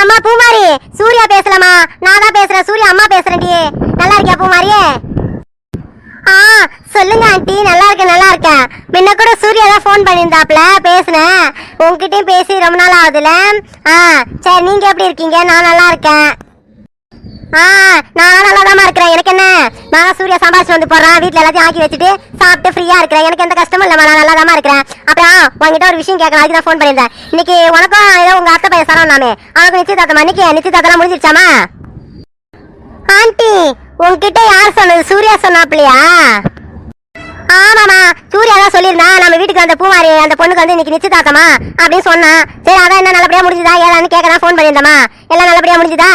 அம்மா பூமாரி சூர்யா பேசலாமா நான் தான் பேசுறேன். சூர்யா அம்மா பேசுறேன் நல்லா இருக்கியா பூமாரி ஆ சொல்லுங்க ஆண்டி. நல்லா இருக்கேன் நல்லா இருக்கேன். முன்ன கூட சூர்யா தான் ஃபோன் பண்ணியிருந்தாப்ல பேசினேன். உங்ககிட்டயும் பேசி ரொம்ப நாள் ஆகுதுல. ஆ சரி நீங்க எப்படி இருக்கீங்க? நான் நல்லா இருக்கேன். ஆ நான் நல்லா தான் இருக்கிறேன். எனக்கு என்ன? நான் சூர்யா சம்பாதிச்சு வந்து போடுறேன். வீட்டில் எல்லாத்தையும் ஆக்கி வச்சுட்டு சாப்பிட்டு ஃப்ரீயாக இருக்கிறேன். எனக்கு எந்த கஷ்டமும் இல்லைம்மா நான் நல்லா தான் இருக்கிறேன். அப்புறம் உங்ககிட்ட ஒரு விஷயம் கேட்கலாம். அதுக்கு தான் ஃபோன் பண்ணியிருந்தேன். இன்னைக்கு உனக்கும் ஏதோ உங்கள் அத்தை பையன் சரவண் நாமே. அவனுக்கு நிச்சயதார்த்தம் இன்னைக்கு நிச்சயதார்த்தம் முடிஞ்சிருச்சாமா ஆண்டி உன்கிட்ட யார் சொன்னது? சூர்யா சொன்னாப்லையா ஆமாமா சூர்யா தான் சொல்லியிருந்தான் நம்ம வீட்டுக்கு அந்த பூமாரி அந்த பொண்ணுக்கு வந்து இன்னைக்கு நிச்சயதார்த்தமா அப்படின்னு சொன்னான் சரி அதான் என்ன நல்லபடியாக முடிஞ்சுதா? ஏதான்னு கேட்க தான் ஃபோன் பண்ணியிருந்தமா எல்லாம் நல்லபடியாக முடிஞ்சுதா?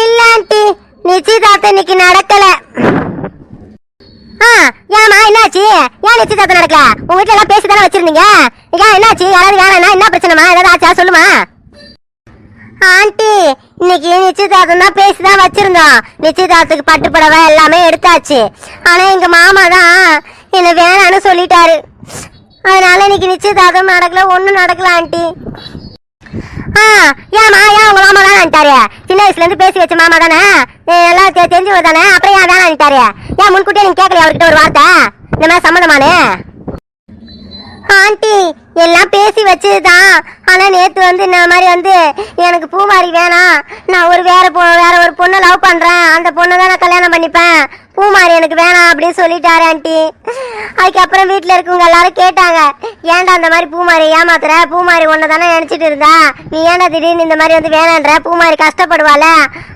இல்ல ஆண்டி நிச்சயதார்த்தம் இன்னைக்கு நடக்கல. ஆ ஏமா என்னாச்சு? ஏன் நிச்சயதார்த்தம் நடக்கல? உங்க வீட்டுல எல்லாம் பேசி தானே வச்சிருந்தீங்க? ஏன் என்னாச்சு? யாராவது வேணா என்ன பிரச்சனைமா ஏதாவது ஆச்சா? சொல்லுமா. ஆண்டி இன்னைக்கு நிச்சயதார்த்தம் தான் பேசி தான் வச்சிருந்தோம். நிச்சயதார்த்தத்துக்கு பட்டு புடவை எல்லாமே எடுத்தாச்சு. ஆனா எங்க மாமா தான் என்ன வேணான்னு சொல்லிட்டாரு. அதனால இன்னைக்கு நிச்சயதார்த்தம் நடக்கல ஒண்ணும் நடக்கல ஆண்டி. ஏமா ஏன் உங்க மாமா வேணான்ட்டாரு சின்ன வயசுல இருந்து பேசி வச்ச மாமா தானே? எல்லாம் தெரிஞ்சவர் தானே? அப்புறம் ஏன் வேணான்ட்டாரு ஏன் முன்கூட்டியே நீங்க கேட்கல அவர்கிட்ட ஒரு வார்த்தை? இந்த மாதிரி சம்மந்தமானு ஆண்டி எல்லாம் பேசி வச்சதுதான். ஆனால் நேற்று வந்து இந்த மாதிரி வந்து எனக்கு பூமாரி வேணாம். நான் ஒரு வேற பொ வேற ஒரு பொண்ணை லவ் பண்ணுறேன் அந்த பொண்ணை தான் நான் கல்யாணம் பண்ணிப்பேன். பூமாரி எனக்கு வேணாம் அப்படின்னு சொல்லிட்டாரு ஆண்டி அதுக்கப்புறம் வீட்டில் இருக்கவங்க எல்லாரும் கேட்டாங்க ஏன்டா அந்த மாதிரி பூமாரி ஏமாத்துற? பூமாரி ஒன்றை தானே நினச்சிட்டு இருந்தா. நீ ஏன்டா திடீர்னு இந்த மாதிரி வந்து வேணான்ற? பூமாரி கஷ்டப்படுவாள?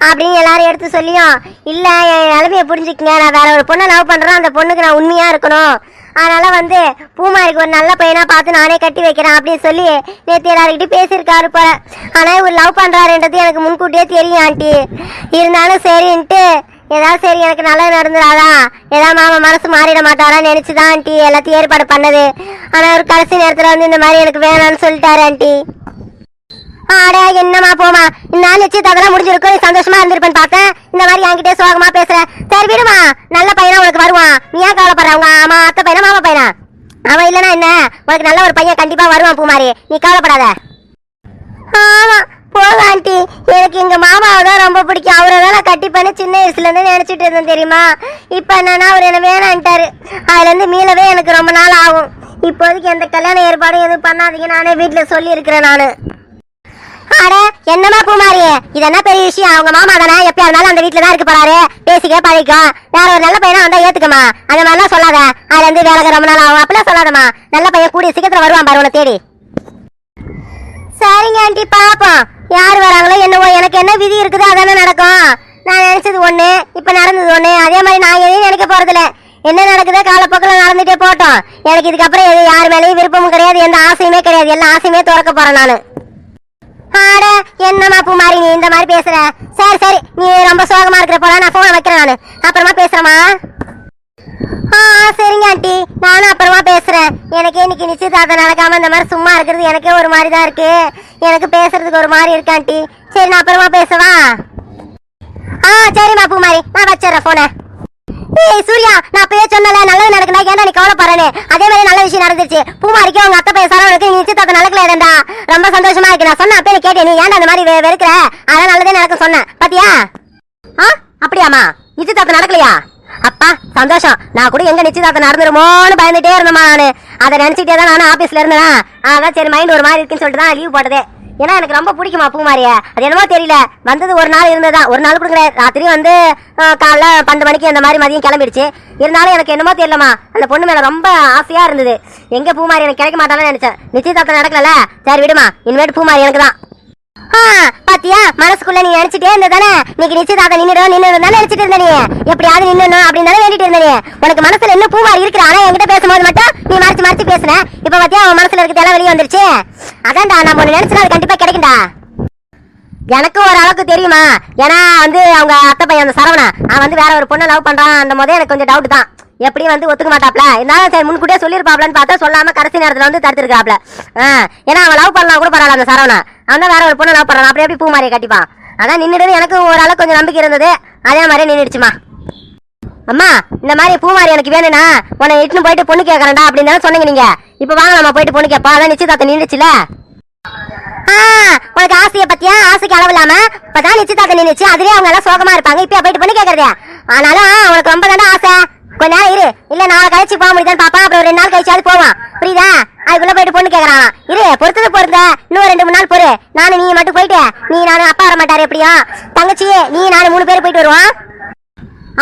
அப்படின்னு எல்லாரும் எடுத்து சொல்லியும் இல்லை என் நிலமையை புரிஞ்சுக்கங்க. நான் வேற ஒரு பொண்ணை லவ் பண்ணுறேன் அந்த பொண்ணுக்கு நான் உண்மையாக இருக்கணும். அதனால் வந்து பூமாரிக்கு ஒரு நல்ல பையனாக பார்த்து நானே கட்டி வைக்கிறேன். அப்படின்னு சொல்லி நேற்று எல்லாருக்கிட்டையும் பேசியிருக்காரு போல. ஆனா இவர் லவ் பண்றாருன்றது எனக்கு முன்கூட்டியே தெரியும் ஆண்டி. இருந்தாலும் சரின்ட்டு ஏதாவது சரி எனக்கு நல்லது நடந்துடாதான் ஏதாவது மாமா மனசு மாறிட மாட்டாரான்னு நினைச்சுதான் ஆண்டி எல்லாத்தையும் ஏற்பாடு பண்ணது. ஆனா ஒரு கடைசி நேரத்துல வந்து இந்த மாதிரி எனக்கு வேணாம்னு சொல்லிட்டாரு ஆண்டி. ஆடா என்னமா போமா? இந்த நிச்சயதார்த்தம் முடிஞ்சிருக்கும் நீ சந்தோஷமா இருந்திருப்பேன்னு பார்த்தேன். இந்த மாதிரி என்கிட்ட சோகமா பேசுற. சரி விடுமா. நல்ல பையனா உனக்கு வருவான். நீ ஏன் கவலைப்படுற? ஆமா அத்தை பையனா மாமா பையனா? அவன் இல்லனா என்ன? உனக்கு நல்ல ஒரு பையன் கண்டிப்பா வருவான் பூமாரி. நீ கவலைப்படாத. ஆமா போக ஆண்டி. எனக்கு எங்க மாமாவை தான் ரொம்ப பிடிக்கும். அவரை தான் நான் கட்டி பண்ணி சின்ன வயசுல இருந்து நினைச்சிட்டு இருந்தேன் தெரியுமா? இப்ப என்னன்னா அவர் என்ன வேணான்ட்டாரு அதுல இருந்து மீளவே எனக்கு ரொம்ப நாள் ஆகும். இப்போதைக்கு எந்த கல்யாண ஏற்பாடும் எதுவும் பண்ணாதீங்க. நானே வீட்டுல சொல்லி இருக்கிறேன் நானு. அட என்னமா பூமாரி? இதென்ன பெரிய விஷயம். அவங்க மாமா தானே? எப்பயா இருந்தாலும் அந்த வீட்டுல தான் இருக்க போறாரு. பேசிக்க பழகிக்கும். வேற ஒரு நல்ல பையனா வந்தா ஏத்துக்கமா அந்த மாதிரிலாம் சொல்லாத. அதுல இருந்து வேலைக்கு ரொம்ப நாள் ஆகும். அப்படிலாம் சொல்லாதமா நல்ல பையன் கூடிய சீக்கிரத்துல வருவான் பாரு உன தேடி. சரிங்க ஆண்டி பாப்போம். யார் வராங்களோ என்னவோ எனக்கு என்ன விதி இருக்குதோ அதானே நடக்கும். நான் நினைச்சது ஒண்ணு இப்ப நடந்தது ஒண்ணு. அதே மாதிரி நான் எதையும் நினைக்க போறதில்ல. என்ன நடக்குதோ காலப்போக்கில் நடந்துட்டே போட்டோம். எனக்கு இதுக்கப்புறம் எது யார் மேலேயும் விருப்பமும் கிடையாது. எந்த ஆசையுமே கிடையாது. எல்லா ஆசையுமே திறக்க போறேன் நான். ஆட என்னம்மா பூமாரி நீ இந்த மாதிரி பேசுற? சரி சரி நீ ரொம்ப சோகமா இருக்கிற போல நான் போன வைக்கிறேன் நானு. அப்புறமா பேசுறேம்மா. ஆ சரிங்க ஆண்டி. நானும் அப்புறமா பேசுறேன். எனக்கு இன்னைக்கு நிச்சயதார்த்தம் நடக்காம இந்த மாதிரி சும்மா இருக்கிறது எனக்கே ஒரு மாதிரி தான் இருக்கு. எனக்கு பேசுறதுக்கு ஒரு மாதிரி இருக்கு ஆண்டி. சரி நான் அப்புறமா பேசவா? ஆ சரிம்மா பூமாரி. நான் வச்சிடுறேன் போனை ஏய் சூர்யா நான் அப்பயே சொன்னல நல்லது நடக்குதா? ஏன்டா நீ கவலைப்படுறேன்னு? அதே மாதிரி நல்ல விஷயம் நடந்துச்சு பூமாரிக்கு உங்க அத்தை பையன் சரவணுக்கு நீ நிச்சயதார்த்தம் நடக்கலடா ரொம்ப சந்தோஷமா இருக்கு. நான் சொன்ன அப்பயே கேட்டேன் நீ ஏன்டா அந்த மாதிரி வெ- வெறுக்கிற? அதான் நல்லதே நடக்க சொன்னேன் பாத்தியா? ஆ? அப்படியாமா நிச்சயதார்த்தம் நடக்கலையா? அப்பா சந்தோஷம். நான் கூட எங்க நிச்சயதார்த்தம் நடந்துருமோன்னு பயந்துட்டே இருந்தேம்மா நானு. அதை நினைச்சிட்டே தான் நானும் ஆபீஸ்ல இருந்தேன்? அதான் சரி மைண்ட் ஒரு மாதிரி இருக்குன்னு சொல்லிட்டு தான் லீவ் போட்டதே. ஏன்னா எனக்கு ரொம்ப பிடிக்குமா பூமாரிய? அது என்னமோ தெரியல. வந்தது ஒரு நாள் இருந்ததுதான். ஒரு நாள் கொடுக்குற ராத்திரி வந்து காலைல பன்னெண்டு மணிக்கு அந்த மாதிரி மதியம் கிளம்பிடுச்சு. இருந்தாலும் எனக்கு என்னமோ தெரியலமா அந்த பொண்ணு மேல ரொம்ப ஆசையா இருந்தது. எங்க பூமாரி எனக்கு கிடைக்க மாட்டான்னு நினைச்சேன். நிச்சயதார்த்தம் நடக்கல சரி விடுமா. இனிமேட்டு பூமாரி எனக்கு தான். பாத்தியா? மனசுக்குள்ள நீ நினைச்சிட்டே இருந்ததானே? தானே இன்னைக்கு நிச்சயதார்த்தம் நின்னுடும் நின்னுடும் தானே நினைச்சிட்டு இருந்த நீ? எப்படியாவது நின்னுணும் அப்படின்னு தானே வேண்டிட்டு இருந்த நீ? உனக்கு மனசுல என்ன பூவா இருக்கிற ஆனா என்கிட்ட பேசும்போது மட்டும் நீ மறைச்சு மறைச்சு பேசுன இப்ப பாத்தியா அவன் மனசுல இருக்கிறது எல்லாம் வெளியே வந்துருச்சு. அதான்டா நம்ம ஒண்ணு நினைச்சா அது கண்டிப்பா கிடைக்கும்டா. எனக்கும் ஒரு அளவுக்கு தெரியுமா? ஏன்னா வந்து அவங்க அத்தை பையன் அந்த சரவணா அவன் வந்து வேற ஒரு பொண்ணை லவ் பண்றான். அந்த போதே எனக்கு கொஞ்சம் டவுட் தான். எப்படியும் வந்து ஒத்துக்க மாட்டாப்ல. இருந்தாலும் சரி முன்கூட்டியே சொல்லியிருப்பாப்லன்னு பார்த்தா சொல்லாம கடைசி நேரத்தில் வந்து தடுத்துருக்காப்ல. ஏன்னா அவன் லவ் பண்ணலாம் கூட பரவாயில்ல அந்த சரவணா. அவன் வேற ஒரு பொண்ணை லவ் பண்றான். அப்படி எப்படி பூ மாறிய கட்டிப்பான். அதான் நின்னுடுது எனக்கு ஓரளவு கொஞ்சம் நம்பிக்கை இருந்தது. அதே மாதிரி நின்றுடுச்சுமா அம்மா இந்த மாதிரி பூ மாதிரி எனக்கு வேணும்னா உன்னை இட்டுன்னு போயிட்டு பொண்ணு கேட்கறேன்டா அப்படின்னு சொன்னீங்க நீங்க. இப்ப வாங்க நம்ம போயிட்டு பொண்ணு கேட்பா அதான் நிச்சயதார்த்தம் நின்றுச்சுல உனக்கு ஆசைய பத்தியா? ஆசைக்கு அளவு இல்லாம இப்பதான் நிச்சயதார்த்தம் நின்றுச்சு அதுலயே அவங்க எல்லாம் சோகமா இருப்பாங்க. இப்ப போயிட்டு பொண்ணு கேட்கறதே ஆனாலும் உனக்கு ரொம்ப தானே ஆசை. கொஞ்ச நேரம் இரு. இல்ல நாளை கழிச்சு போக முடியுதான்னு பாப்பா. அப்புறம் ரெண்டு நாள் கழிச்சாவது போவான். புரியுதா? அதுக்குள்ள போயிட்டு பொண்ணு கேக்குறான். இரு பொறுத்தது பொறுத்த இன்னும் ரெண்டு மூணு நாள் பொறு நானும் நீ மட்டும் போயிட்டு நீ நானும் அப்படியா தங்கச்சியே தங்கச்சி நீ நானும் மூணு பேர் போயிட்டு வருவோம்.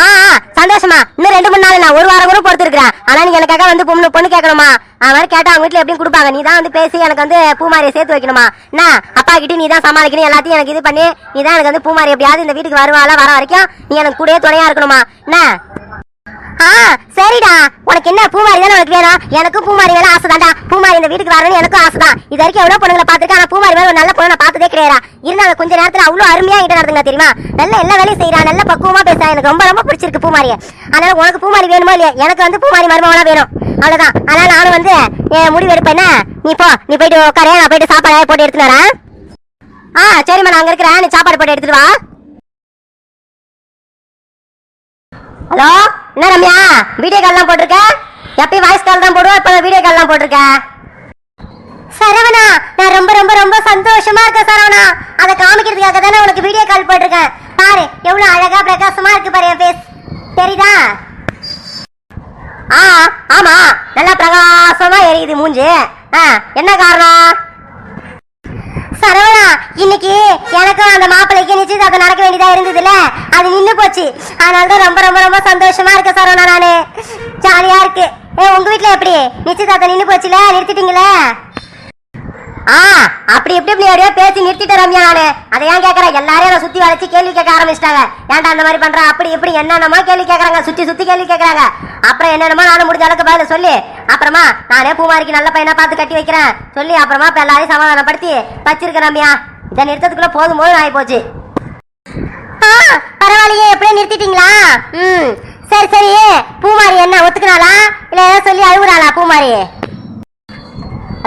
ஆ ஆ, சந்தோஷமா. இன்னும் ரெண்டு மூணு நாள் நான் ஒரு வாரம் கூட பொறுத்து இருக்கிறேன் ஆனா நீ எனக்காக வந்து பொண்ணு பொண்ணு கேட்கணுமா? அது மாதிரி கேட்டா அவங்க வீட்டுல எப்படியும் கொடுப்பாங்க. நீ தான் வந்து பேசி எனக்கு வந்து பூமாரியை சேர்த்து வைக்கணுமா? என்ன? அப்பா கிட்ட நீ தான் சமாளிக்கணும். எல்லாத்தையும் எனக்கு இது பண்ணி. நீ தான் எனக்கு வந்து பூமாரி எப்படியாவது இந்த வீட்டுக்கு வருவாளா? வர வரைக்கும் நீ எனக்கு கூடயே துணையா இருக்கணுமா? என்ன? ஆ சரிடா. உனக்கு என்ன பூமாரி தானே உனக்கு வேணும்? எனக்கும் பூமாரி வேணால் ஆசை தான்டா பூமாரி இந்த வீட்டுக்கு வரணும்னு எனக்கும் ஆசை தான் இது வரைக்கும் எவ்வளவு பொண்ணுங்களை பார்த்துருக்கேன் ஆனா பூமாரி வேலை ஒரு நல்ல பொண்ணு நான் பார்த்ததே கிடையாது இருந்தாங்க கொஞ்ச நேரத்துல அவ்வளவு அருமையா கிட்ட நடந்துங்க தெரியுமா? நல்ல எல்லா வேலையும் செய்யறா நல்ல பக்குவமா பேசுறா. எனக்கு ரொம்ப ரொம்ப பிடிச்சிருக்கு பூமாரியை. அதனால உனக்கு பூமாரி வேணுமோ இல்லையா? எனக்கு வந்து பூமாரி மருமகளா வேணும். அவ்வளவுதான். அதனால நானும் வந்து என் முடிவு எடுப்பேன். நீ போ. நீ போயிட்டு உட்காரு நான் போயிட்டு சாப்பாடு போட்டு எடுத்துட்டு வரேன். ஆ சரிம்மா நான் அங்க இருக்கிறேன். நீ சாப்பாடு போட்டு எடுத்துட்டு வா. ஹலோ? என்ன ரம்யா வீடியோ கால்லாம் போட்டிருக்க? எப்பயும் வாய்ஸ் கால் தான் போடுவோம் இப்போ வீடியோ கால்லாம் போட்டிருக்க? சரவணா நான் ரொம்ப ரொம்ப ரொம்ப சந்தோஷமா இருக்கேன் சரவணா. அதை காமிக்கிறதுக்காக தானே உனக்கு வீடியோ கால் போட்டிருக்கேன். பாரு எவ்வளவு அழகா பிரகாசமா இருக்கு பாரு என் ஃபேஸ் தெரியுதா? ஆ ஆமா. நல்லா பிரகாசமா எரியுது மூஞ்சி. ஆ என்ன காரணம்? சரவணா இன்னைக்கு எனக்கும் அந்த மாப்பிள்ளைக்கு நிச்சயதார்த்தம் நடக்க வேண்டியதா இருந்ததுல அது நின்னு போச்சு. அதனால தான் ரொம்ப ரொம்ப ரொம்ப சந்தோஷமா இருக்கு சரவணா நானு. ஜாலியா இருக்கு. ஏ உங்க வீட்டுல எப்படி? நிச்சயதார்த்தம் நின்னு போச்சுல? நிறுத்திட்டீங்களே? ஆ அப்படி எப்படி இப்படி அப்படியே பேசி நிறுத்திட்டு ரம்யா நானு. அதை ஏன் கேக்குறேன் எல்லாரையும் அதை சுத்தி வளைச்சு கேள்வி கேட்க ஆரம்பிச்சிட்டாங்க. ஏன்டா அந்த மாதிரி பண்ற? அப்படி இப்படி என்னென்னமா கேள்வி கேட்கறாங்க சுத்தி சுத்தி கேள்வி கேட்கறாங்க அப்புறம் என்னென்னமோ நானும் முடிஞ்ச அளவுக்கு பதில சொல்லி அப்புறமா நானே பூமாரிக்கு நல்ல பையனா பார்த்து கட்டி வைக்கிறேன். சொல்லி அப்புறமா இப்ப எல்லாரையும் சமாதானப்படுத்தி வச்சிருக்கேன் ரம்யா. இதை நிறுத்தத்துக்குள்ள போதும் போதும் ஆகி போச்சு ஆ, பரவாயில்லையே. எப்படியே நிறுத்திட்டீங்களா? ம் சரி சரி. பூமாரி என்ன ஒத்துக்கினாளா? இல்ல ஏதோ சொல்லி அழுகுறாளா பூமாரி?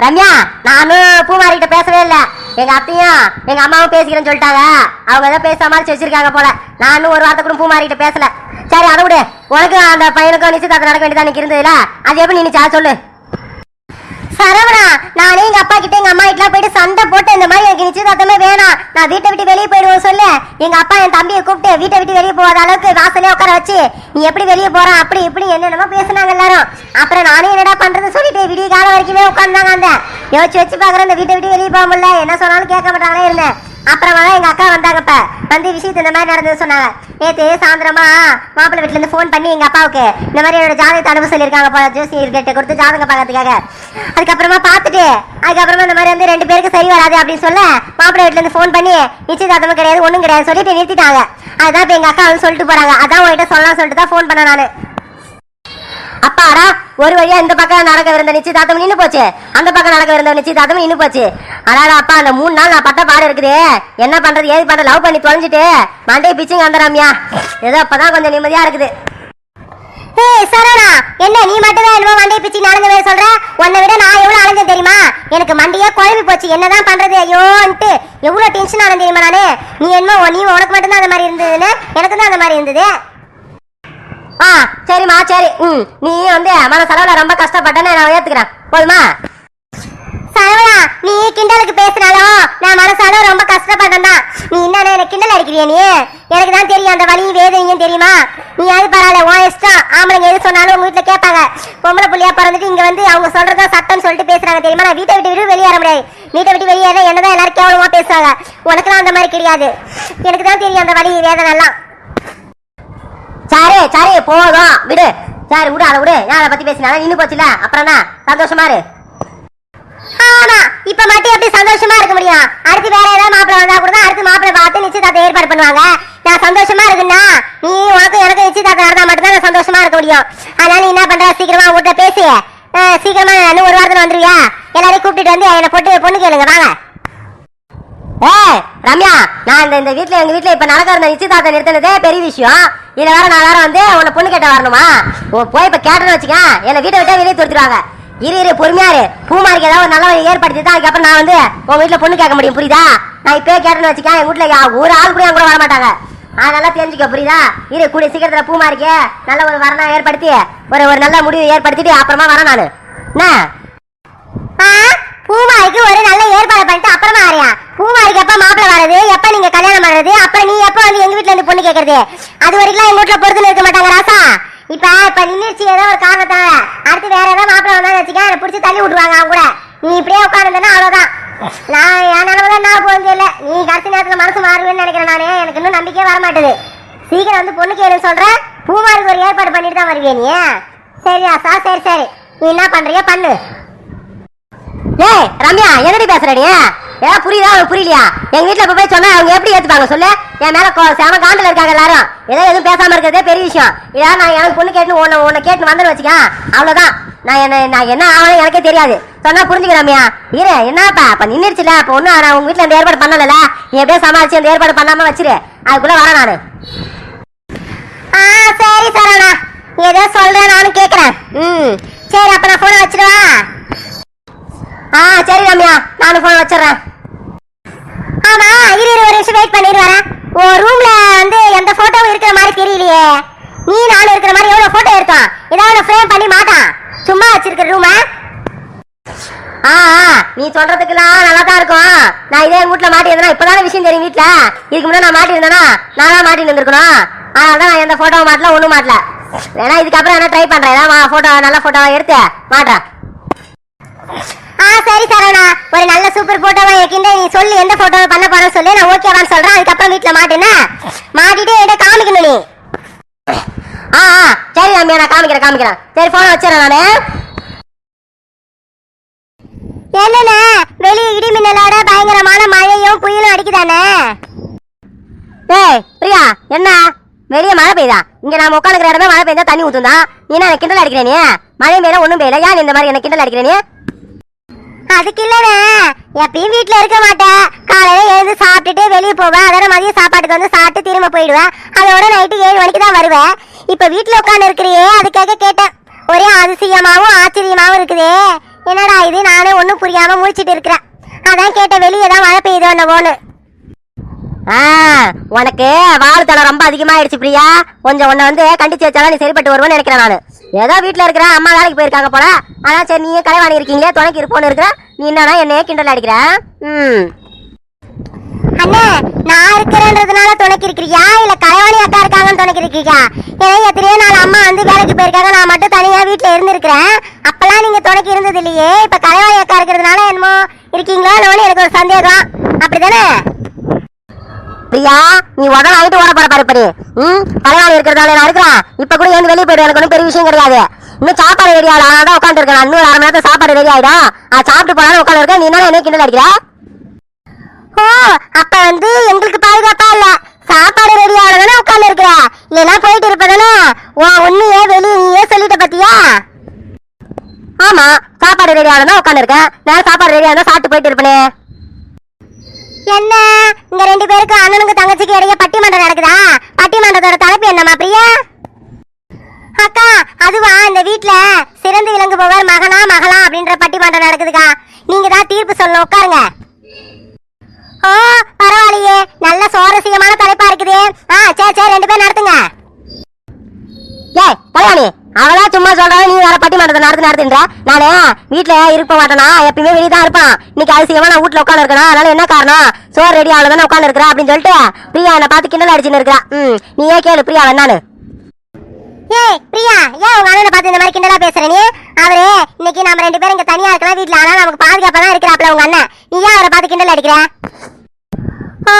ரம்யா நானும் பூமாரிகிட்ட பேசவே இல்ல. எங்க அத்தையும் எங்க அம்மாவும் பேசிக்கிறேன்னு சொல்லிட்டாங்க. அவங்க ஏதோ பேச மாதிரி வச்சிருக்காங்க போல. நானும் ஒரு வார்த்தை கூட பூமாரிகிட்ட பேசல. சரி அதை விடு. உனக்கு அந்த பையனுக்கும் நிச்சயதார்த்தம் நடக்க வேண்டியதான் எனக்கு இருந்ததுல? அது எப்படி நினைச்சா? சொல்லு. சரவணா நானே எங்க அப்பா கிட்ட எங்க அம்மா கிட்ட போயிட்டு சண்டை போட்டு இந்த மாதிரி எனக்கு நிச்சயதார்த்தமே வேணாம். நான் வீட்டை விட்டு வெளியே போயிடுவோம் சொல்லு. எங்க அப்பா என் தம்பியை கூப்பிட்டு வீட்டை விட்டு வெளியே போகாத அளவுக்கு வாசலே உட்கார வச்சு நீ எப்படி வெளியே போற? அப்படி இப்படி என்னென்னமோ பேசுனாங்க எல்லாரும். அப்புறம் நானே என்னடா பண்றது சொல்லிட்டு விடிய காலம் வரைக்குமே உட்காந்தாங்க அந்த. யோசிச்சு வச்சு பாக்குறேன் இந்த வீட்டை விட்டு வெளியே போக முடியல. என்ன சொன்னாலும் கேட்க மாட்டாங்களே இருந்தேன். அப்புறமா தான் எங்க அக்கா வந்தாங்கப்ப. வந்து விஷயத்து இந்த மாதிரி நடந்தது சொன்னாங்க. நேத்து சாயந்தரமா மாப்பிள்ளை வீட்டுல இருந்து ஃபோன் பண்ணி எங்க அப்பாவுக்கு இந்த மாதிரி என்னோட ஜாதகத்தை அனுப்ப சொல்லியிருக்காங்க போல ஜோசியர் கிட்ட கொடுத்து ஜாதகம் பார்க்கறதுக்காக. அதுக்கப்புறமா பார்த்துட்டு அதுக்கப்புறமா இந்த மாதிரி வந்து ரெண்டு பேருக்கு சரி வராது அப்படின்னு சொல்ல மாப்பிள்ளை வீட்டுல இருந்து ஃபோன் பண்ணி நிச்சயதார்த்தமும் கிடையாது ஒன்றும் கிடையாது சொல்லிட்டு நிறுத்திட்டாங்க. அதுதான் இப்போ எங்க அக்கா வந்து சொல்லிட்டு போறாங்க. அதான் உங்ககிட்ட சொல்லலாம் சொல்லிட்டு தான் ஃபோன் பண்ண நானு. ஒரு வழியா இந்த பக்கம் நடக்க இருந்த நிச்சயதார்த்தம் நின்று போச்சு. அந்த பக்கம் நடக்க இருந்த நிச்சயதார்த்தம் நின்று போச்சு. அடாடா அப்பா அந்த மூணு நாள் நான் பட்ட பாடு இருக்குது. என்ன பண்றது ஏது பண்ற லவ் பண்ணி தொலைஞ்சிட்டு. மண்டே பிச்சிங்க வந்துடாமியா ஏதோ அப்பதான் கொஞ்சம் நிம்மதியா இருக்குது. ஏய் சரவணா என்ன நீ மட்டும் தான் என்னமோ மண்டையை பிச்சு நடந்து வேற சொல்ற? உன்னை விட நான் எவ்வளவு அலைஞ்சேன் தெரியுமா? எனக்கு மண்டையே குழம்பி போச்சு. என்னதான் பண்றது ஐயோன்ட்டு. எவ்வளவு டென்ஷன் ஆனது தெரியுமா நானு? நீ என்னமோ நீ உனக்கு மட்டும் தான் அந்த மாதிரி இருந்ததுன்னு எனக்கு தான் அந்த மாதிரி இருந்தது. ஆ சரிம்மா சரி. ம் நீ வந்து மன செலவுல ரொம்ப கஷ்டப்பட்டேன்னு நான் ஏத்துக்கிறேன். போதுமா? சரவணா நீ கிண்டலுக்கு பேசினாலும் நான் மனசாலும் ரொம்ப கஷ்டப்பட்டேன் தான் நீ என்ன எனக்கு கிண்டல் அடிக்கிறியா நீ? எனக்கு தான் தெரியும் அந்த வலியும் வேதனையும் தெரியுமா? நீ அது பரவாயில்ல உன் இஷ்டம். ஆம்பளைங்க எது சொன்னாலும் உங்க வீட்டுல கேட்பாங்க. பொம்பளை புள்ளியா பிறந்துட்டு இங்க வந்து அவங்க சொல்றதா சட்டம் சொல்லிட்டு பேசுறாங்க தெரியுமா? நான் வீட்டை விட்டு விட்டு வெளியேற முடியாது. வீட்டை விட்டு வெளியேற என்னதான் எல்லாரும் கேவலமா பேசுவாங்க. உனக்குலாம் அந்த மாதிரி கிடையாது. எனக்கு தான் தெரியும் அந்த வலி வேதனை எல்லாம் சரி சரி போதும். விடு. சரி விடு அதை விடு. நான் அதை பத்தி பேசினாலும் நின்று போச்சுல அப்புறம் சந்தோஷமா இரு. ஆமா. இப்ப மட்டும் எப்படி சந்தோஷமா இருக்க முடியும்? அடுத்து வேற ஏதாவது மாப்பிள்ள வந்தா கூட அடுத்து மாப்பிள்ள பார்த்து நிச்சயதார்த்தம் ஏற்பாடு பண்ணுவாங்க. நான் சந்தோஷமா இருக்குன்னா நீ உனக்கு எனக்கு நிச்சயதார்த்தம் நடந்தா மட்டும்தான் நான் சந்தோஷமா இருக்க முடியும். அதனால நீ என்ன பண்ற? சீக்கிரமா உங்ககிட்ட பேசி. சீக்கிரமா இன்னும் ஒரு வாரத்துல வந்துருவியா? எல்லாரையும் கூப்பிட்டுட்டு வந்து என்னை பொட்டு பொண்ணு கேளுங்க. வாங்க. ஏய் ரம்யா நான் இந்த இந்த வீட்ல எங்க வீட்ல இப்ப நடக்கிற இந்த நிச்சயதார்த்தம் நிறுத்தினதே பெரிய விஷயம். இதுல வேற நான் வேற வந்து உன்னை பொண்ணு கேட்ட வரணுமா? உன் போய் இப்ப கேட்டேன்னு வச்சுக்க என்ன வீட்டை விட்டே வெளியே துரத்துருவாங்க இரு இரு பொறுமையாரு. பூமாரிக்கு ஏதாவது ஒரு நல்ல ஏற்படுத்தி தான் அதுக்கப்புறம் நான் வந்து உன் வீட்டுல பொண்ணு கேட்க முடியும் புரியுதா? நான் இப்பயே கேட்டேன்னு வச்சுக்க என் வீட்டுல ஒரு ஆள் கூட என் கூட வர மாட்டாங்க அதனால தெரிஞ்சுக்க புரியுதா? இரு கூடிய சீக்கிரத்துல பூமாரிக்கு நல்ல ஒரு வரணம் ஏற்படுத்தி ஒரு ஒரு நல்ல முடிவு ஏற்படுத்திட்டு அப்புறமா வரேன் நானு. என்ன? ஆ? பூமாரிக்கு ஒரு நல்ல ஏற்பாடு பண்ணிட்டு அப்புறமா ஆறியா பூமாரிக்கு எப்ப மாப்பிள்ள வர்றது எப்ப நீங்க கல்யாணம் பண்றது அப்புறம் நீ எப்ப வந்து எங்க வீட்டுல இருந்து பொண்ணு கேக்குறது? அது வரைக்கும் எங்க வீட்டுல பொறுத்து இருக்க மாட்டாங்க ராசா. இப்ப இப்ப நின்றுச்சு ஏதோ ஒரு காரணத்தால. அடுத்து வேற ஏதாவது மாப்பிள்ள வந்தாலும் வச்சுக்க அதை பிடிச்சி தள்ளி விட்டுருவாங்க அவங்க கூட. நீ இப்படியே உட்காந்துருந்தா அவ்வளவுதான். நான் என் நிலவு நான் போகிறது இல்லை நீ கடைசி நேரத்துல மனசு மாறுவேன்னு நினைக்கிறேன் நானே. எனக்கு இன்னும் நம்பிக்கையே வர மாட்டேது சீக்கிரம் வந்து பொண்ணு கேளுன்னு சொல்றேன் பூமாரிக்கு ஒரு ஏற்பாடு பண்ணிட்டு தான் வருவேன் நீ? சரி ராசா சரி சரி. நீ என்ன பண்றியோ பண்ணு. ஏய் ரம்யா என்னடி பேசுற நீ ஏ புரியுதா? உனக்கு புரியலையா? எங்க வீட்டுல இப்ப போய் சொன்னா அவங்க எப்படி ஏத்துப்பாங்க சொல்லு? என் மேல கோ- செம காண்டில் இருக்காங்க எல்லாரும். ஏதோ எதுவும் பேசாம இருக்கிறதே பெரிய விஷயம். ஏதாவது நான் எனக்கு பொண்ணு கேட்டு உன்னை உன்னை கேட்டு வந்தேன்னு வச்சுக்க. அவ்வளவுதான். நான் என்ன நான் என்ன ஆகணும் எனக்கே தெரியாது. சொன்னா புரிஞ்சுக்க ரம்யா. இரு என்னப்பா? அப்ப நின்றுச்சுல அப்ப ஒன்னும் நான் உங்க வீட்டுல அந்த ஏற்பாடு பண்ணல நீ எப்படியே சமாளிச்சு அந்த ஏற்பாடு பண்ணாம வச்சிரு. அதுக்குள்ள வரேன் நானு. ஆ சரி சரணா ஏதோ சொல்றேன் நானும் கேக்குறேன். ம். சரி அப்ப நான் போன வச்சிருவா ஆ சரி ரம்யா நானும் போன் வச்சிடுறேன். ஆமா இரு இரு ஒரு நிமிஷம் வெயிட் பண்ணிட்டு வரேன். உன் ரூம்ல வந்து எந்த போட்டோவும் இருக்கிற மாதிரி தெரியலையே. நீ நானும் இருக்கிற மாதிரி எவ்வளவு போட்டோ எடுத்தோம் ஏதாவது ஃப்ரேம் பண்ணி மாட்டான். சும்மா வச்சிருக்கிற ரூம ஆ ஆ, நீ சொல்றதுக்கெல்லாம் நல்லா தான் இருக்கும். நான் இதே எங்க வீட்ல மாட்டி இருந்தேனா இப்பதானே விஷயம் தெரியும் வீட்டுல இதுக்கு முன்னாடி நான் மாட்டி இருந்தேனா நான் தான் மாட்டி இருந்திருக்கணும். அதனால தான் நான் எந்த போட்டோவும் மாட்டல ஒண்ணும் மாட்டல. வேணா இதுக்கப்புறம் என்ன ட்ரை பண்றேன். ஏதாவது போட்டோ நல்ல போட்டோவா எடுத்து மாட்டேன் ஆ சரி சரவணா. ஒரு நல்ல சூப்பர் போட்டோவா இருக்கின்ற நீ சொல்லு எந்த போட்டோ பண்ண போறோம் சொல்லு நான் ஓகேவான்னு சொல்றேன். அதுக்கப்புறம் வீட்டுல மாட்டினா. மாட்டிட்டு என்கிட்ட காமிக்கணும் நீ. ஆ ஆ. சரி ரம்யா நான் காமிக்கிறேன் காமிக்கிறேன். சரி போன வச்சிடறேன் நானு. என்னண்ணே? வெளியே இடி மின்னலோட பயங்கரமான மழையும் புயலும் அடிக்குதானே ஏய் பிரியா என்ன? வெளியே மழை பெய்யுதா? இங்க நாம உட்காந்துக்கிற இடமே மழை பெய்தா தண்ணி ஊத்துந்தா நீ என்ன கிண்டல் அடிக்கிறேன் நீ? மழை மேல ஒண்ணும் பெய்யல. ஏன் இந்த மாதிரி என்ன கிண்டல் அடிக்கிறேன் நீ? அதுக்கு இல்லவே எப்பயும் வீட்டுல இருக்க மாட்டேன். காலையில எழுந்து சாப்பிட்டுட்டு வெளியே போவேன். அதோட மதிய சாப்பாட்டுக்கு வந்து சாப்பிட்டு திரும்ப போயிடுவேன். அதோட நைட்டு ஏழு மணிக்கு தான் வருவேன். இப்ப வீட்டுல உட்காந்து இருக்கிறியே அதுக்காக கேட்டேன். ஒரே அதிசயமாவும் ஆச்சரியமாவும் இருக்குதே. என்னடா இது? நானே ஒண்ணும் புரியாம முடிச்சிட்டு இருக்கிறேன். அதான் கேட்டேன் வெளியே தான் மழை பெய்யுதோ என்னவோன்னு. ஆ, உனக்கு வாழ்த்தலை ரொம்ப அதிகமாயிடுச்சு பிரியா. கொஞ்சம் உன்னை வந்து கண்டிச்சு வச்சாலும் நீ சரிப்பட்டு வருவோன்னு நினைக்கிறேன் நான். ஏதோ வீட்டில் இருக்கிற அம்மா வேலைக்கு போயிருக்காங்க போல. அதான் சரி நீ கலைவாணி இருக்கீங்களே துணைக்கு இருப்போன்னு இருக்கிற நீ என்னன்னா என்னையே கிண்டல் அடிக்கிற? ம். அண்ணே நான் இருக்கிறேன்றதுனால துணைக்கு இருக்கிறியா? இல்ல கலைவாணி அக்கா இருக்காங்கன்னு துணைக்கு இருக்கீங்க ஏன்னா எத்தனையோ நாள் அம்மா வந்து வேலைக்கு போயிருக்காங்க. நான் மட்டும் தனியா வீட்டுல இருந்திருக்கிறேன். அப்பெல்லாம் நீங்க துணைக்கு இருந்தது இல்லையே. இப்ப கலைவாணி அக்கா இருக்கிறதுனால என்னமோ இருக்கீங்களா என்னமோன்னு எனக்கு ஒரு சந்தேகம். அப்படிதானே? பிரியா நீ உடனே ஆகிட்டு ஓட போற பாரு ம்? பழையாளி இருக்கிறதால நான் இருக்கிறேன் இப்ப கூட ஏன் வெளியே போயிடு எனக்கு ஒன்றும் பெரிய விஷயம் கிடையாது. இன்னும் சாப்பாடு ரெடி ஆகல அதனால தான் உட்காந்து இருக்கேன் இன்னும் ஒரு அரை மணி நேரத்துல சாப்பாடு ரெடி ஆயிடும் அது சாப்பிட்டு போனாலும் உட்காந்து இருக்கேன். நீ என்ன என்ன கிண்டல் அடிக்கிற? ஓ அப்ப வந்து எங்களுக்கு பாதுகாப்பா இல்ல? சாப்பாடு ரெடி ஆகலதானே உட்காந்து இருக்கிற இல்லைன்னா போயிட்டு இருப்பதானே ஓ உண்மையே வெளியே நீயே சொல்லிட்ட பத்தியா? ஆமா சாப்பாடு ரெடி ஆகலாம் உட்காந்து இருக்கேன் நான் சாப்பாடு ரெடி ஆகலாம் சாப்பிட்டு போயிட்டு இருப்பேனே என்ன இங்க ரெண்டு பேருக்கு அண்ணனுக்கு தங்கச்சிக்கு இடையே பட்டிமன்றம் நடக்குதா பட்டிமன்றத்தோட தலைப்பு என்னம்மா பிரியா அக்கா அதுவா இந்த வீட்ல சிறந்து விளங்குபவர் மகனா மகளா அப்படின்ற பட்டிமன்றம் நடக்குதுக்கா நீங்க தான் தீர்ப்பு சொல்லணும் உட்காருங்க ஓ பரவாயில்லையே நல்ல சுவாரஸ்யமான தலைப்பா இருக்குதே ஆ சரி சரி ரெண்டு பேரும் நடத்துங்க ஏய் அவளா சும்மா சொல்றா நீ வேற பட்டிமன்றத்தை நடத்து நடத்துன்ற. நானே வீட்ல இருக்க மாட்டேனா எப்பயுமே வெளியே தான் இருப்பான். இன்னைக்கு அதிசயமா நான் வீட்ல உட்காந்து இருக்கணும் அதனால என்ன காரணம்? சோறு ரெடி ஆகலதானே உட்காந்து இருக்கிறா அப்படின்னு சொல்லிட்டு பிரியா என்ன பார்த்து கிண்டல் அடிச்சுன்னு இருக்கா ம் நீயே கேளு பிரியா வேணானு ஏய் பிரியா ஏன் உங்க அண்ணனை பார்த்து இந்த மாதிரி கிண்டலா பேசுற நீ? அவரு இன்னைக்கு நம்ம ரெண்டு பேரும் இங்க தனியா இருக்கலாம் வீட்டுல ஆனா நமக்கு பாதுகாப்பா தான் இருக்கிறாப்ல உங்க அண்ணன். நீ ஏன் அவரை பார்த்து கிண்டல் அடிக்கிற? ஓ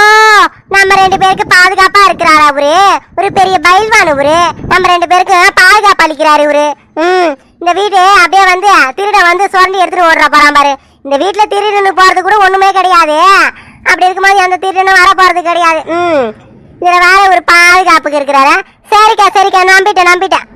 நம்ம ரெண்டு பேருக்கு பாதுகாப்பா இருக்கிறாரு அவரு ஒரு பெரிய பயில்வான் அவரு நம்ம ரெண்டு பேருக்கு பாதுகாப்பு அளிக்கிறாரு இவரு ம் இந்த வீடு அப்படியே வந்து திருட வந்து சுரண்டி எடுத்துட்டு ஓடுற போறான் பாரு. இந்த வீட்டுல திருடனு போறது கூட ஒண்ணுமே கிடையாது. அப்படி இருக்கும்போது அந்த திருடனும் வர போறது கிடையாது. ம் இதுல வேற ஒரு பாதுகாப்புக்கு இருக்கிறாரு. சரிக்கா சரிக்கா நம்பிட்டேன் நம்பிட்டேன்.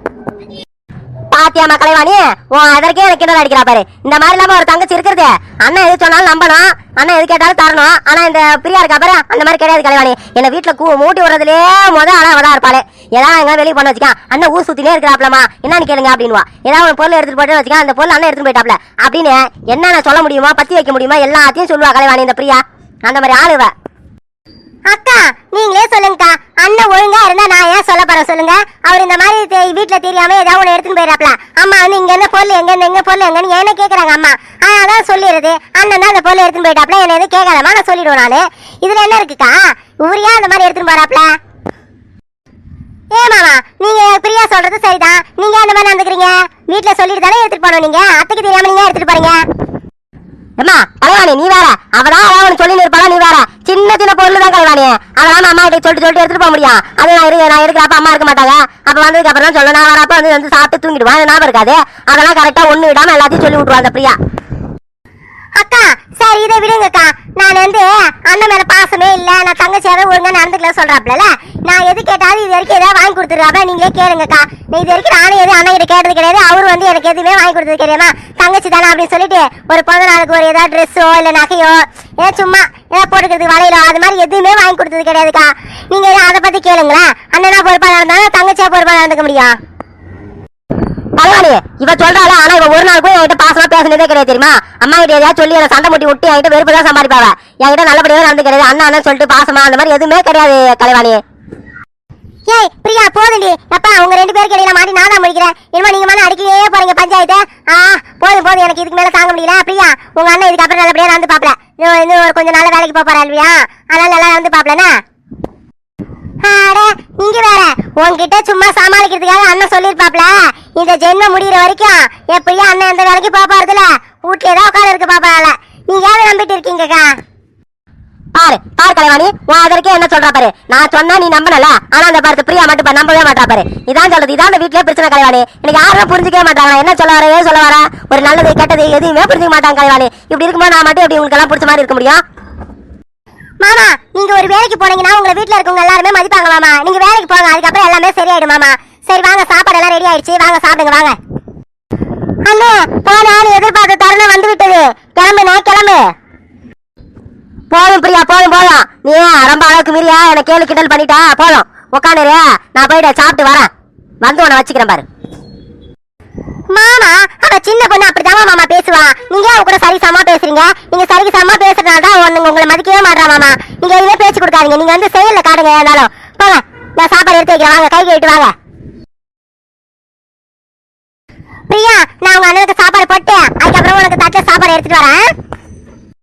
பாத்தியா மக்களைவாணி உன் அதற்கே எனக்கு கிண்டல் அடிக்கிறா பாரு. இந்த மாதிரி இல்லாம ஒரு தங்கச்சி இருக்கிறது. அண்ணன் எது சொன்னாலும் நம்பணும். அண்ணன் எது கேட்டாலும் தரணும். ஆனா இந்த பிரியா இருக்கா பாரு? அந்த மாதிரி கிடையாது கலைவாணி. என்ன வீட்டுல கூ மூட்டி விடுறதுலே முத ஆளா அவதான் இருப்பாளே. ஏதாவது எங்க வெளியே பண்ண வச்சுக்கா. அண்ணன் ஊர் சுத்தினே இருக்கிறாப்லமா என்னன்னு கேளுங்க அப்படின்வா ஏதாவது ஒரு பொருள் எடுத்துட்டு போட்டு வச்சுக்கா. அந்த பொருள் அண்ணன் எடுத்துட்டு போயிட்டாப்ல. அப்படின்னு என்னென்ன சொல்ல முடியுமா பத்தி வைக்க முடியுமா எல்லாத்தையும் சொல்லுவா கலைவாணி இந்த பிரியா. அந்த மாதிரி ஆளுவ அக்கா நீங்களே சொல்லுங்கக்கா. அண்ணன் ஒழுங்கா இருந்தா நான் ஏன் சொல்ல போறேன் சொல்லுங்க? அவர் இந்த மாதிரி வீட்டுல தெரியாம ஏதாவது ஒண்ணு எடுத்துன்னு போயிடாப்ல அம்மா வந்து இங்க என்ன பொருள் எங்க இருந்து எங்க பொருள் எங்கன்னு என்ன கேக்குறாங்க அம்மா. அதான் சொல்லிடுறது. அண்ணன் தான் அந்த பொருள் எடுத்துன்னு போயிட்டாப்ல என்ன எதுவும் கேட்காதமா நான் சொல்லிடுவேன் நானு. இதுல என்ன இருக்குக்கா? இவர் ஏன் அந்த மாதிரி எடுத்துட்டு போறாப்ல? ஏ மாமா நீங்க பிரியா சொல்றது சரிதான். நீங்க அந்த மாதிரி நடந்துக்கிறீங்க? வீட்டுல சொல்லிட்டு தானே எடுத்துட்டு போனோம் நீங்க. அத்தைக்கு தெரியாம நீங்க எடுத்துட்டு போறீங்க? அம்மா பரவாயில்ல நீ வேற. அவதான் அவன் சொல்லி இருப்பாளா நீ வேற சின்ன சின்ன பொருள் தான் கலைவாணி அதெல்லாம் அம்மா கிட்ட சொல்லிட்டு சொல்லிட்டு எடுத்துட்டு போக முடியும். அது நான் இருக்கு நான் இருக்கிறப்ப அம்மா இருக்க மாட்டாங்க. அப்ப வந்ததுக்கு அப்புறம் தான் சொல்லணும் நான் வரப்ப வந்து வந்து சாப்பிட்டு தூங்கிடுவான். அது ஞாபகம் இருக்காது. அதெல்லாம் கரெக்டா ஒண்ணு விடாம எல்லாத்தையும் சொல்லி விட்டுருவாங்க அந்த பிரியா. அக்கா சரி இதை விடுங்கக்கா. நான் வந்து அண்ணன் மேல பாசமே இல்ல. நான் தங்கச்சியாவே ஒழுங்கா நடந்துக்கல சொல்றாப்ல நான் எது கேட்டாலும் இது வரைக்கும் ஏதாவது வாங்கி கொடுத்துருவாப்ப நீங்களே கேளுங்கக்கா. நீ இது வரைக்கும் நானும் எதுவும் அண்ணன் கிட்ட கேட்டது கிடையாது. அவர் வந்து எனக்கு எதுவுமே வாங்கி கொடுத்தது கிடையாமா தங்கச்சி தானே அப்படின்னு சொல்லிட்டு ஒரு பிறந்த நாளுக்கு ஒரு ஏதாவது ட்ரெஸ்ஸோ இல்ல நகையோ ஏன் சும்மா ஏதாவது போட்டுக்கிறதுக்கு வளையலோ அது மாதிரி எதுவுமே வாங்கி கொடுத்தது கிடையாதுக்கா. நீங்க அதை பத்தி கேளுங்களேன். அண்ணனா பொறுப்பா இருந்தாலும் தங்கச்சியா பொறுப்பாக நடந்துக்க முடியும். பரவாயில்ல இவ சொல்றாள ஆனா இவ ஒரு நாள் கூட என்கிட்ட பாசமா பேசுனதே கிடையாது தெரியுமா? அம்மா கிட்ட ஏதாவது சொல்லி என்ன சண்டை முட்டி விட்டு என்கிட்ட வெறுப்பு தான் சம்பாதிப்பாவ. என்கிட்ட நல்லபடியாக நடந்து கிடையாது அண்ணா அண்ணன் சொல்லிட்டு பாசமா அந்த மாதிரி எதுவுமே கிடையாது கலைவாணி. ஏய் பிரியா போதுண்டி அப்பா உங்க ரெண்டு பேருக்கு இடையில மாட்டி நான் தான் முடிக்கிறேன் இனிமே நீங்க மன அடிக்கவே போறீங்க பஞ்சாயத்து. ஆ போதும் போதும். எனக்கு இதுக்கு மேல தாங்க முடியல. பிரியா உங்க அண்ணன் இதுக்கு அப்புறம் நல்லபடியா நடந்து பாப்பல இன்னும் இன்னும் ஒரு கொஞ்சம் நாள் வேலைக்கு போக போறா அதனால நல்லா வந்து பாப்பலனா நீங்க வேற. உன்கிட்ட சும்மா சமாளிக்கிறதுக்காக அண்ணன் சொல்லிருப்பாப்ல இந்த ஜென்மம் முடியிற வரைக்கும் எப்படியும் அண்ணன் அந்த வேலைக்கு பாப்பாருதுல போறதுல தான் உட்கார இருக்கு பாப்பால. நீ ஏன் நம்பிட்டு இருக்கீங்கக்கா? பாரு பாரு கலைவாணி உன் அதற்கே என்ன சொல்றா பாரு. நான் சொன்னா நீ நம்பனல ஆனா அந்த பார்த்து பிரியா மட்டும் நம்பவே மாட்டா பாரு. இதான் சொல்றது இதான் அந்த வீட்லயே பிரச்சனை கலைவாணி. எனக்கு யாரும் புரிஞ்சுக்கவே மாட்டாங்க. என்ன சொல்ல வர ஏன் சொல்ல வர ஒரு நல்லது கெட்டது எதுவுமே புரிஞ்சுக்க மாட்டாங்க கலைவாணி. இப்படி இருக்கும்போது நான் மட்டும் எப்படி உங்களுக்கு எல்லாம் பிடிச்ச மாதிரி இருக்க முடியும்? மாமா நீங்க ஒரு வேலைக்கு போனீங்கன்னா உங்க வீட்ல இருக்கவங்க எல்லாருமே மதிப்பாங்க மாமா. நீங்க வேலைக்கு போங்க அதுக்கப்புறம் எல்லாமே சரியாயிடும் மாமா. சரி வாங்க சாப்பாடு எல்லாம் ரெடி ஆயிடுச்சு. வாங்க சாப்பிடுங்க வாங்க. அண்ணே போன எதிர்பார்த்த தருணம் வந்து விட்டது கிளம்புனே கிளம்பு. போதும் பிரியா போதும் போதும். நீ ரொம்ப அளவுக்கு மீறியா? என்ன கேள்வி கிண்டல் பண்ணிட்டா? போதும். உட்காந்துரு நான் போயிட்டு சாப்பிட்டு வரேன். வந்து உன்னை வச்சுக்கிறேன் பாரு. மாமா அவ சின்ன பொண்ணு அப்படிதான் மாமா பேசுவா. நீங்க அவ கூட சரி சமா பேசுறீங்க? நீங்க சரிக்கு சமா பேசுறதுனால தான் ஒண்ணு உங்களை மதிக்கவே மாட்டா மாமா. நீங்க எதுவுமே பேச்சு கொடுக்காதீங்க. நீங்க வந்து செயல்ல காடுங்க இருந்தாலும். போங்க. நான் சாப்பாடு எடுத்து வைக்கிறேன். வாங்க கை கழுவிட்டு வாங்க. பிரியா நான் உங்க அண்ணனுக்கு சாப்பாடு போட்டு அதுக்கப்புறம் உனக்கு தட்டுல சாப்பாடு எடுத்துட்டு வரேன்.